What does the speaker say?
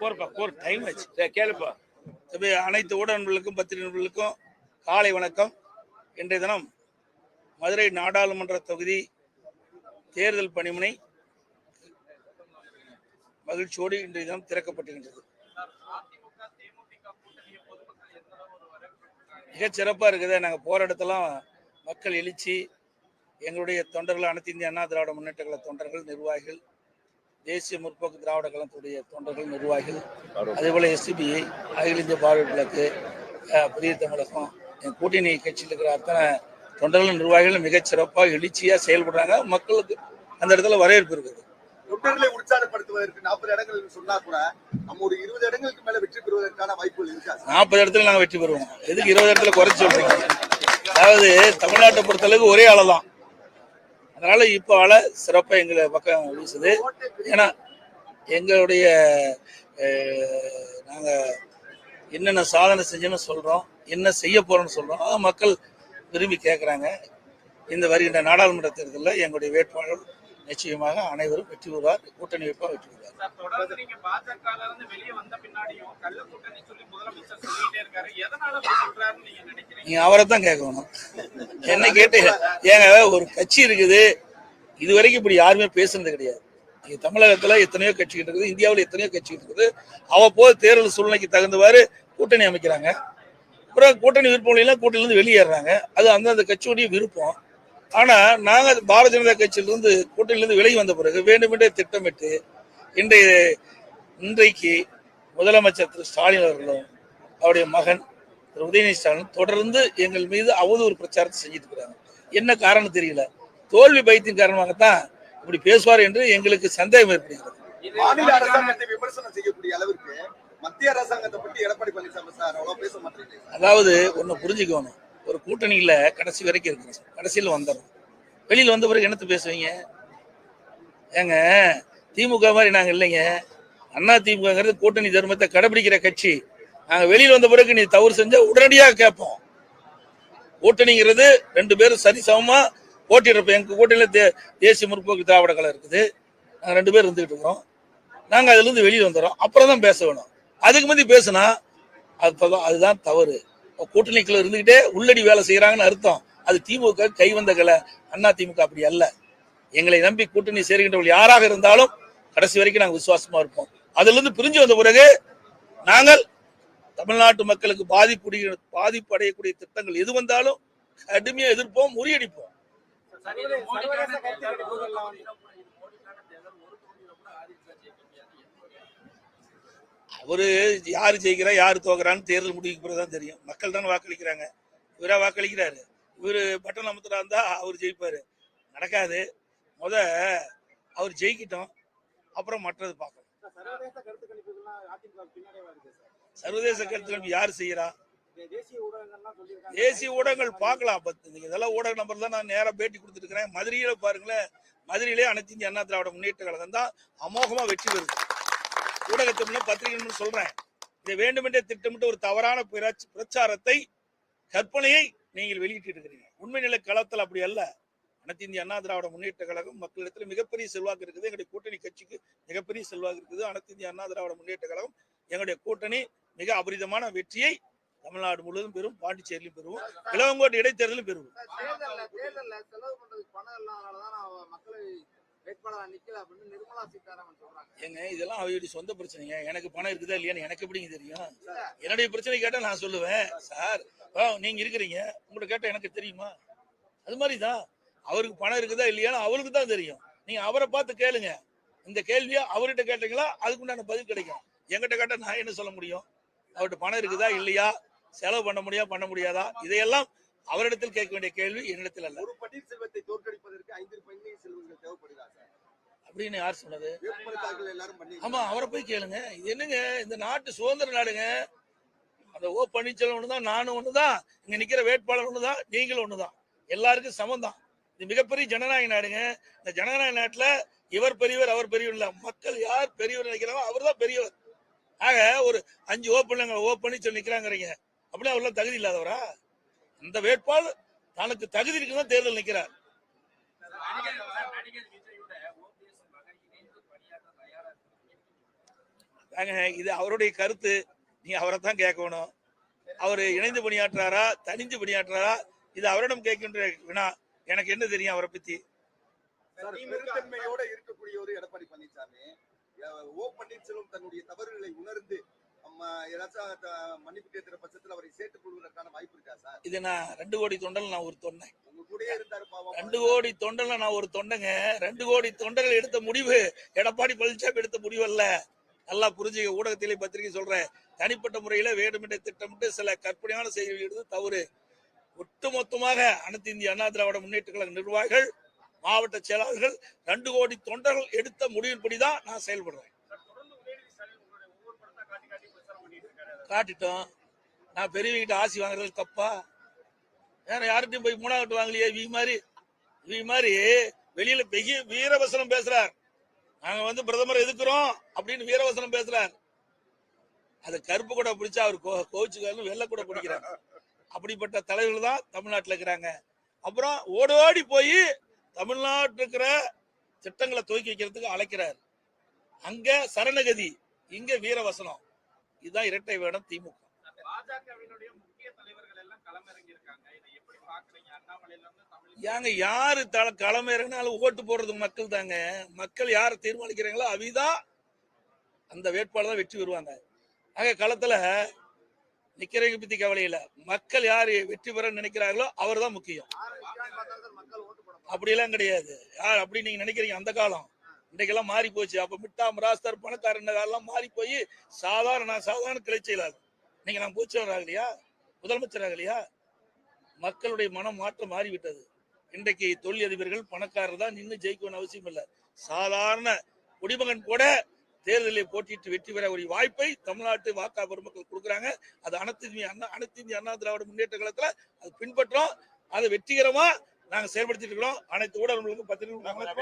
போறப்பா போர் time ஆச்சு. கேளுப்பா. அனைத்து ஊடக நண்பர்களுக்கும் பத்திரிகை நண்பர்களுக்கும் காலை வணக்கம். இன்றைய தினம் மதுரை நாடாளுமன்ற தொகுதி தேர்தல் பணிமனை மகிழ்ச்சியோடு இன்றைய தினம் திறக்கப்பட்டுகின்றது மிகச் சிறப்பாக இருக்குது நாங்கள் போகிற இடத்தெல்லாம் மக்கள் எழுச்சி எங்களுடைய தொண்டர்கள் அனைத்து இந்திய அண்ணா திராவிட முன்னேற்ற கழக தொண்டர்கள் நிர்வாகிகள் தேசிய முற்போக்கு திராவிட கழகத்துடைய தொண்டர்கள் நிர்வாகிகள் அதே போல் எஸ்டிபிஐ அகில இந்திய பார்வை விளக்கு புதிய தமிழகம் என் கூட்டணி கட்சியில் இருக்கிற அத்தனை தொண்டர்கள் நிர்வாகிகள் மிகச் சிறப்பாக எழுச்சியாக செயல்படுறாங்க. மக்களுக்கு அந்த இடத்துல வரவேற்பு இருக்குது. தொண்டர்களை உற்சாகப்படுத்துவதற்கு நாற்பது இடங்கள் சொன்னா கூட நம்ம ஒரு இருபது இடங்களுக்கு மேல வெற்றி பெறுவதற்கான வாய்ப்புகள் இருக்காது நாற்பது இடத்துல நாங்கள் வெற்றி பெறுவோம். எதுக்கு இருபது இடத்துல குறைச்சி சொல்றீங்க? அதாவது தமிழ்நாட்டை பொறுத்தளவுக்கு ஒரே ஆளை தான். அதனால இப்போ ஆள சிறப்பாக எங்களை பக்கம் வீசுது. ஏன்னா எங்களுடைய அஹ், நாங்க என்னென்ன சாதனை செஞ்சோன்னு சொல்றோம் என்ன செய்ய போறோம்னு சொல்றோம் அதை மக்கள் விரும்பி கேட்குறாங்க இந்த வருகின்ற நாடாளுமன்ற தேர்தலில் எங்களுடைய வேட்பாளர் நிச்சயமாக அனைவரும் வெற்றி பெறுவார் கூட்டணி வேட்பாளர் வெற்றி பெறுவார். சார், தொடர்ந்து நீங்க பாஜகல இருந்து வெளியே வந்த பின்னாடியும் கள்ள கூட்டணி சொல்லி முதலமைச்சர் சொல்லிட்டே இருக்காரு. எதனால அப்படி சொல்றாருன்னு நீங்க நினைக்கிறீங்க? நீங்க அவரை தான் கேட்கணும். என்ன கேட்டு ஏங்க ஒரு கட்சி இருக்குது. இது வரைக்கும் இப்படி யாருமே பேசுனது கிடையாது. இங்க தமிழகத்துல எத்தனையோ கட்சிகள் இருக்குது இந்தியாவில் எத்தனையோ கட்சிகள் இருக்குது. அவ்வப்போது தேர்தல் சூழ்நிலைக்கு தகுந்தவாறு கூட்டணி அமைக்கிறாங்க. அப்புறம் கூட்டணி விருப்பம் கூட்டணியிலிருந்து வெளியேறாங்க. அது அந்தந்த கட்சியுடைய விருப்பம். ஆனா நாங்க பாரதிய ஜனதா கட்சியிலிருந்து கூட்டணியிலிருந்து விலகி வந்த பிறகு வேண்டுமென்றே திட்டமிட்டு இன்றைய இன்றைக்கு முதலமைச்சர் திரு ஸ்டாலின் அவர்களும் அவருடைய மகன் திரு உதயநிதி ஸ்டாலின் தொடர்ந்து எங்கள் மீது அவதூறு பிரச்சாரத்தை செஞ்சுட்டு இருக்கிறாங்க. என்ன காரணம் தெரியல. தோல்வி பயத்தின் காரணமாகத்தான் இப்படி பேசுவார் என்று எங்களுக்கு சந்தேகம் ஏற்படுகிறது. மாநில அரசாங்கத்தை விமர்சனம் செய்யக்கூடிய அளவிற்கு மத்திய அரசாங்கத்தை பத்தி எடப்பாடி பழனிசாமி சார் அவ்வளவு பேச மாட்டேங்குது அதாவது ஒன்று புரிஞ்சுக்கணும். ஒரு கூட்டணியில் கடைசி வரைக்கும் இருக்கணும் கடைசியில் வந்துடும் வெளியில் வந்த பிறகு என்னத்து பேசுவீங்க? ஏங்க திமுக மாதிரி நாங்கள் இல்லைங்க. அண்ணா திமுகங்கிறது கூட்டணி தர்மத்தை கடைபிடிக்கிற கட்சி. நாங்கள் வெளியில் வந்த பிறகு நீ தவறு செஞ்சால் உடனடியாக கேட்போம். கூட்டணிங்கிறது ரெண்டு பேரும் சரி சமமா போட்டிடுறப்ப எங்க கூட்டணியில தே தேசிய முற்போக்கு திராவிட கலை இருக்குது. நாங்கள் ரெண்டு பேரும் இருந்துகிட்டு இருக்கிறோம். நாங்கள் அதுலேருந்து வெளியில் வந்துடுறோம். அப்புறம் தான் பேச வேணும். அதுக்கு முந்தி பேசுனா அது அதுதான் தவறு. கூட்டணிக்குள்ள இருந்துகிட்டே உள்ளடி வேலை செய்யறாங்கன்னு அர்த்தம். அது திமுக கை வந்த கலை. அண்ணா திமுக அப்படி அல்ல. எங்களை நம்பி கூட்டணி சேர்கின்றவர்கள் யாராக இருந்தாலும் கடைசி வரைக்கும் நாங்கள் விசுவாசமா இருப்போம். அதுல இருந்து பிரிஞ்சு வந்த பிறகு நாங்கள் தமிழ்நாட்டு மக்களுக்கு பாதிப்பு பாதிப்பு அடையக்கூடிய திட்டங்கள் எது வந்தாலும் கடுமையா எதிர்ப்போம் முறியடிப்போம். அவரு யாரு ஜெயிக்கிறா யாரு தோக்குறான்னு தேர்தல் முடிவுக்கு பிறகு தான் தெரியும். மக்கள் தானே வாக்களிக்கிறாங்க. இவரா வாக்களிக்கிறாரு. இவரு பட்டன் அமுத்துறா இருந்தா அவர் ஜெயிப்பாரு. நடக்காது. முத அவர் ஜெயிக்கிட்டோம். அப்புறம் மற்றது பார்க்கணும் சர்வதேச கருத்து கணிப்புகள்லாம் அதிமுக பின்னாடியே வருது சார் சர்வதேச கருத்து யார் செய்யறா தேசிய ஊடகங்கள் பார்க்கலாம். பத்து நீங்க இதெல்லாம் ஊடக நம்பர் தான் நான் நேரா பேட்டி கொடுத்துருக்கிறேன் மதுரையில பாருங்களேன். மதுரையிலே அனைத்து இந்திய அண்ணா திராவிட முன்னேற்ற கழகம் தான் அமோகமா வெற்றி பெறுது. ஊடகத்தை முன்ன பத்திரிகை சொல்றேன். இதை வேண்டுமென்றே திட்டமிட்டு ஒரு தவறான பிரச்ச- பிரச்சாரத்தை கற்பனையை நீங்கள் வெளியிட்டு இருக்கிறீங்க. உண்மை நிலை களத்தில் அப்படி அல்ல. அனைத்து இந்திய அண்ணா திராவிட முன்னேற்ற கழகம் மக்களிடத்தில் மிகப்பெரிய செல்வாக்கு இருக்குது. எங்களுடைய கூட்டணி கட்சிக்கு மிகப்பெரிய செல்வாக்கு இருக்குது. அனைத்து இந்திய அண்ணா திராவிட முன்னேற்ற கழகம் எங்களுடைய கூட்டணி மிக அபரிதமான வெற்றியை தமிழ்நாடு முழுவதும் பெறும் பாண்டிச்சேரியிலும் பெறுவோம். இளவங்கோட்டை இடைத்தேர்தலும் பெறுவோம். ஏங்க இதெல்லாம் அவருடைய சொந்த பிரச்சனைங்க. எனக்கு பணம் இருக்குதா இல்லையான்னு எனக்கு எப்படிங்க தெரியும்? என்னுடைய பிரச்சனை கேட்டா நான் சொல்லுவேன். சார் நீங்க இருக்கிறீங்க. உங்கள்ட்ட கேட்டா எனக்கு தெரியுமா? அது மாதிரி தான் அவருக்கு பணம் இருக்குதா இல்லையான்னு அவருக்கு தான் தெரியும். நீங்க அவரை பார்த்து கேளுங்க. இந்த கேள்வியை அவர்கிட்ட கேட்டீங்களா? அதுக்குண்டான பதில் கிடைக்கும். என்கிட்ட கேட்டா நான் என்ன சொல்ல முடியும்? அவர்கிட்ட பணம் இருக்குதா இல்லையா? செலவு பண்ண முடியா பண்ண முடியாதா? இதையெல்லாம் அவரிடத்தில் கேட்க வேண்டிய கேள்வி என்னிடத்தில் அல்ல. ஒரு பன்னீர்செல்வத்தை தோற்கடிப்பதற்கு ஐந்து பன்னீர் செல்வங்கள் தேவைப்படுதா அப்படின்னு யார் சொன்னது? ஆமா அவரை போய் கேளுங்க. இது என்னங்க இந்த நாட்டு சுதந்திர நாடுங்க. அந்த ஓ பன்னீர்செல்வம் ஒண்ணுதான் நானும் ஒண்ணுதான் இங்க நிக்கிற வேட்பாளர் ஒண்ணுதான் நீங்களும் ஒண்ணுதான். எல்லாருக்கும் சமம் தான் இது மிகப்பெரிய ஜனநாயக நாடுங்க. இந்த ஜனநாயக நாட்டுல இவர் பெரியவர் அவர் பெரியவர் இல்ல. மக்கள் யார் பெரியவர் நினைக்கிறாங்களோ அவர் தான் பெரியவர். ஆக ஒரு அஞ்சு ஓ பிள்ளைங்க ஓ சொல்லி நிக்கிறாங்கிறீங்க. அப்படின்னா அவர்லாம் தகுதி இல்லாதவரா? அந்த வேட்பாளர் தனக்கு தகுதி இருக்குதான் தேர்தல் நிக்கிறார். இது அவருடைய கருத்து. நீ அவரை தான் கேட்கணும். அவர் இணைந்து பணியாற்றுறாரா தனிஞ்சு பணியாற்றாரா? இது அவரிடம் கேட்கின்ற வினா. எனக்கு என்ன தெரியும் அவரை பத்தி? இருக்கக்கூடிய ஒரு எடப்பாடி பழனிசாமி. ஓ பன்னீர்செல்வம் தன்னுடைய தவறுகளை உணர்ந்து நம்ம ஏதாச்சும் மன்னிப்பு கேட்கிற பட்சத்துல அவரை சேர்த்துக் கொள்வதற்கான வாய்ப்பு இருக்கா சார்? இது நான் ரெண்டு கோடி தொண்டல் நான் ஒரு தொண்டை. உங்க கூடயே இருந்தாரு பாவம். ரெண்டு கோடி தொண்டல்ல நான் ஒரு தொண்டைங்க. ரெண்டு கோடி தொண்டர்கள் எடுத்த முடிவு எடப்பாடி பழனிசாமி எடுத்த முடிவு அல்ல. நல்லா புரிஞ்சுக்க ஊடகத்திலே பத்திரிகை சொல்றேன். தனிப்பட்ட முறையில வேண்டுமென்றே திட்டமிட்டு சில கற்பனையான செய்திகள் எடுத்து தவறு. ஒட்டுமொத்தமாக அனைத்து இந்திய அண்ணா திராவிட முன்னேற்ற கழக நிர்வாகிகள் மாவட்ட செயலாளர்கள் ரெண்டு கோடி தொண்டர்கள் எடுத்த முடிவின்படிதான் நான் செயல்படுறேன். காட்டிட்டோம். நான் பெரியவங்கிட்ட ஆசி வாங்குறது தப்பா? வேற யார்கிட்டையும் போய் மூணாவது வாங்கலையே? வி மாதிரி வி மாதிரி வெளியில பெரிய வீரவசனம் பேசுறார். நாங்க வந்து பிரதமர் எதுக்குறோம் அப்படின்னு வீரவசனம் பேசுறார். அது கருப்பு கூட பிடிச்சா அவர் கோ கோச்சுக்காரன்னு வெள்ளை கூட பிடிக்கிறார். அப்படிப்பட்ட தலைவர்கள் தான் தமிழ்நாட்டுல இருக்கிறாங்க. அப்புறம் ஓடோடி போய் தமிழ்நாட்டில் இருக்கிற திட்டங்களை துவக்கி வைக்கிறதுக்கு அழைக்கிறார். அங்க சரணகதி இங்க வீரவசனம். இதுதான் இரட்டை வேடம் திமுக. ஏங்க யாரு தல களம் இறங்கினாலும் ஓட்டு போடுறது மக்கள் தாங்க. மக்கள் யாரை தீர்மானிக்கிறாங்களோ அவிதான் அந்த வேட்பாளர் தான் வெற்றி பெறுவாங்க. ஆக களத்துல நிக்கிறவங்க பத்தி கவலை இல்ல. மக்கள் யாரு வெற்றி பெற நினைக்கிறாங்களோ அவர் தான் முக்கியம் யாரு நிக்கிறான்னு பார்த்தா சார் மக்கள் ஓட்டு போட போறாங்க. அப்படியெல்லாம் கிடையாது. யார் அப்படி நீங்க நினைக்கிறீங்க? அந்த காலம். இன்றைக்கெல்லாம் மாறி போச்சு அப்ப மிட்டா மிராஸ்தர் பணக்காரன் காலம் மாறி போய் சாதாரண சாதாரண கிளை செயலாளர் நான் பூச்சவர் ஆகலையா? முதலமைச்சர் ஆகலையா? மக்களுடைய மனம் மாற்றம் மாறிவிட்டது. இன்றைக்கு தொழிலதிபர்கள் பணக்காரர் தான் நின்று ஜெயிக்கணும்னு அவசியம் இல்லை. சாதாரண குடிமகன் கூட தேர்தலில் போட்டியிட்டு வெற்றி பெற ஒரு வாய்ப்பை தமிழ்நாட்டு வாக்கா பெருமக்கள் கொடுக்குறாங்க. அது அனைத்து இந்திய அண்ணா அனைத்து இந்திய அண்ணா திராவிட முன்னேற்ற காலத்தில் அது பின்பற்றோம். அதை வெற்றிகரமாக நாங்க செயல்படுத்திட்டு இருக்கிறோம். அனைத்து ஊடகங்களுக்கும் பத்திரிகை